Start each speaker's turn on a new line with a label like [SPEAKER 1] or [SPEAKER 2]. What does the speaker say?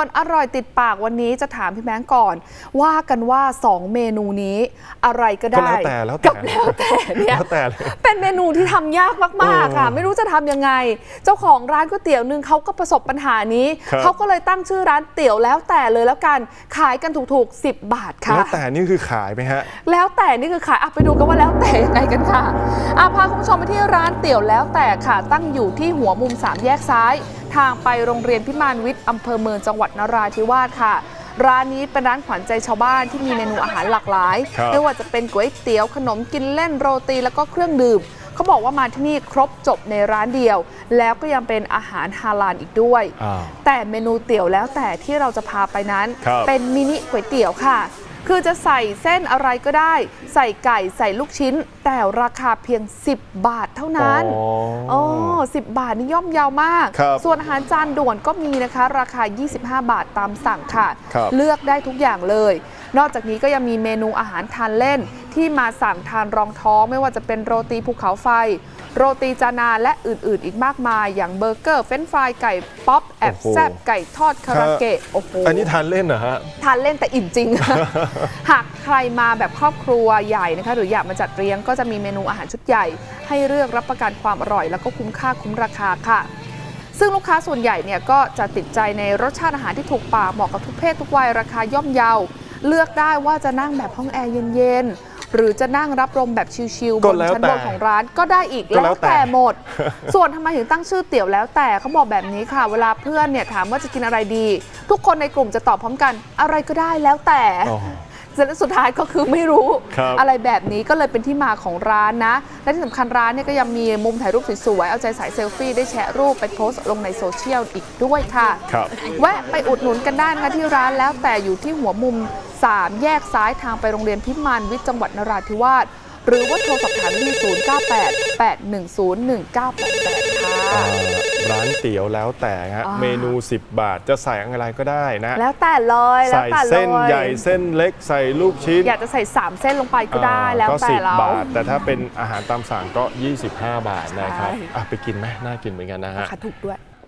[SPEAKER 1] วนอร่อยติดปากวันนี้จะถามพี่แบงก์ก่อน ว่ากันว่า 2 เมนูนี้อะไรก็
[SPEAKER 2] ก็
[SPEAKER 1] ได้
[SPEAKER 2] แล้วแต่แล้วแต่
[SPEAKER 1] กับแล้วแต่เนี่ย
[SPEAKER 2] แล้วแต่เลย
[SPEAKER 1] เป็นเมนูที่ทำยากมากๆค่ะ
[SPEAKER 2] เออ
[SPEAKER 1] ไม่รู้จะทำยังไง เจ้าของร้านก๋วยเตี๋ยวหนึ่งเขาก็ประสบปัญหานี้
[SPEAKER 2] ครับ
[SPEAKER 1] เขาก็เลยตั้งชื่อร้านเตี๋ยวแล้วแต่เลยแล้วกันขายกันถูกๆ 10 บาทค่ะ
[SPEAKER 2] แล้วแต่นี่คือขายไหมฮะ
[SPEAKER 1] แล้วแต่นี่คือขายอะไปดูกันว่าแล้วแต่ยังไงกันค่ะอะพาคุณผู้ชมไปที่ร้านเตี๋ยวแล้วแต่ค่ะ ตั้งอยู่ที่หัวมุม3แยกซ้าย ทางไปโรงเรียนพิมานวิทย์อำเภอเมืองจังหวัดนราธิวาสค่ะ ร้านนี้เป็นร้านขวัญใจชาวบ้านที่มีเมนูอาหารหลากหลาย
[SPEAKER 2] ครับ
[SPEAKER 1] ไม่ว่าจะเป็นก๋วยเตี๋ยวขนมกินเล่นโรตีแล้วก็เครื่องดื่มเขาบอกว่ามาที่นี่ครบจบในร้านเดียว แล้วก็ยังเป็นอาหารฮาลาลอีกด้วย
[SPEAKER 2] อ้าว
[SPEAKER 1] แต่เมนูเตี๋ยวแล้วแต่ที่เราจะพาไปนั้น
[SPEAKER 2] ครับ
[SPEAKER 1] เป็นมินิก๋วยเตี๋ยวค่ะ คือจะใส่เส้นอะไรก็ได้ ใส่ไก่ใส่ลูกชิ้น แต่ราคาเพียง 10 บาทเท่านั้น
[SPEAKER 2] อ๋อ
[SPEAKER 1] อ๋อ 10 บาทนี่ย่อมเยาวมาก
[SPEAKER 2] ครับ
[SPEAKER 1] ส่วนอาหารจานด่วนก็มีนะคะ ราคา 25 บาทตามสั่งค่ะ
[SPEAKER 2] ครับ
[SPEAKER 1] เลือกได้ทุกอย่างเลย นอกจากนี้ก็ยังมีเมนูอาหารทานเล่น ที่มาสั่งทานรองท้องไม่ว่าจะเป็นโรตีภูเขาไฟ โรตีจานาและอื่น ๆ อีกมากมาย อย่างเบอร์เกอร์ เฟรนช์ฟรายไก่ป๊อปแอบ
[SPEAKER 2] โอ้โห
[SPEAKER 1] แซบไก่ทอดคาราเกะโอ้โห
[SPEAKER 2] อันนี้ทานเล่นเหรอฮะ
[SPEAKER 1] ทานเล่นแต่อิ่มจริง หากใครมาแบบครอบครัวใหญ่นะคะ หรืออยากมาจัดเลี้ยงก็จะมีเมนูอาหารชุดใหญ่ ให้เลือกรับประกันความอร่อย แล้วก็คุ้มค่าคุ้มราคาค่ะ ซึ่งลูกค้าส่วนใหญ่เนี่ยก็จะติดใจในรสชาติอาหารที่ถูกปากเหมาะกับทุกเพศทุกวัยราคาย่อมเยา เลือกได้ว่าจะนั่งแบบห้องแอร์เย็นๆ หรือจะนั่งรับลมแบบชิลๆบ
[SPEAKER 2] ก็
[SPEAKER 1] น
[SPEAKER 2] แล้ว
[SPEAKER 1] ชั้นบน
[SPEAKER 2] แต่
[SPEAKER 1] ของร้านก็ได้อีก
[SPEAKER 2] ก็แล้
[SPEAKER 1] แล้ว
[SPEAKER 2] วแต่
[SPEAKER 1] แต่หมด ส่วนทำไมถึงตั้งชื่อเตี๋ยวแล้วแต่เขาบอกแบบนี้ค่ะ เวลาเพื่อนเนี่ยถามว่าจะกินอะไรดี ทุกคนในกลุ่มจะตอบพร้อมกัน อะไรก็ได้แล้วแต่
[SPEAKER 2] อ๋อ
[SPEAKER 1] เสร็จแล้วสุดท้ายก็คือไม่รู้
[SPEAKER 2] ครับ
[SPEAKER 1] อะไรแบบนี้ก็เลยเป็นที่มาของร้านนะ และที่สำคัญร้านเนี่ยก็ยังมีมุมถ่ายรูปสวยๆ เอาใจสายเซลฟี่ได้แชร์รูปไปโพสต์ลงในโซเชียลอีกด้วยค่ะ
[SPEAKER 2] ครับ
[SPEAKER 1] แวะไปอุดหนุนกันได้นะคะที่ร้านแล้วแต่อยู่ที่หัวมุม 3 แยกซ้ายทางไปโรงเรียนพิมานวิทย์จังหวัดนราธิวาสหรือว่าโทรสอบถามที่ 098 810 1988 ค่ะ
[SPEAKER 2] อ่าร้านเตี๋ยวแล้วแต่ฮะ
[SPEAKER 1] อ่า
[SPEAKER 2] เมนู 10 บาทจะใส่อะไรก็ได้นะ
[SPEAKER 1] แล้วแต่เลยแล้ว
[SPEAKER 2] ใส่
[SPEAKER 1] แต่เลย
[SPEAKER 2] เส้นใหญ่เส้นเล็กใส่ลูกชิ้น
[SPEAKER 1] อยากจะใส่ 3 เส้นลงไปก็ได้
[SPEAKER 2] อ่า
[SPEAKER 1] แล้ว
[SPEAKER 2] ก็
[SPEAKER 1] แต่
[SPEAKER 2] สิบ
[SPEAKER 1] เรา
[SPEAKER 2] บาท แต่ถ้าเป็นอาหารตามสั่งก็ 25 บาทนะครับ
[SPEAKER 1] ใช่
[SPEAKER 2] อะไปกินไหมน่ากินเหมือนกันนะฮะ
[SPEAKER 1] ราคาถูกด้วย